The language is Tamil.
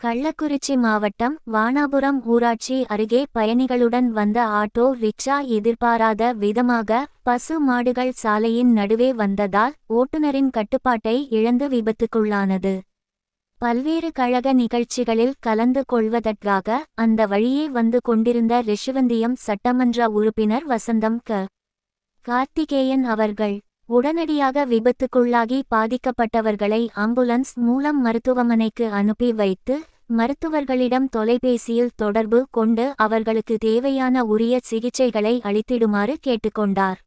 கள்ளக்குறிச்சி மாவட்டம் வானாபுரம் ஊராட்சி அருகே பயணிகளுடன் வந்த ஆட்டோ ரிக்ஷா எதிர்பாராத விதமாக பசு மாடுகள் சாலையின் நடுவே வந்ததால் ஓட்டுநரின் கட்டுப்பாட்டை இழந்து விபத்துக்குள்ளானது. பல்வேறு கழக நிகழ்ச்சிகளில் கலந்து கொள்வதற்காக அந்த வழியே வந்து கொண்டிருந்த ரிஷிவந்தியம் சட்டமன்ற உறுப்பினர் வசந்தம் க. கார்த்திகேயன் அவர்கள் உடனடியாக விபத்துக்குள்ளாகி பாதிக்கப்பட்டவர்களை ஆம்புலன்ஸ் மூலம் மருத்துவமனைக்கு அனுப்பி வைத்து மருத்துவர்களிடம் தொலைபேசியில் தொடர்பு கொண்டு அவர்களுக்கு தேவையான உரிய சிகிச்சைகளை அளித்திடுமாறு கேட்டுக்கொண்டார்.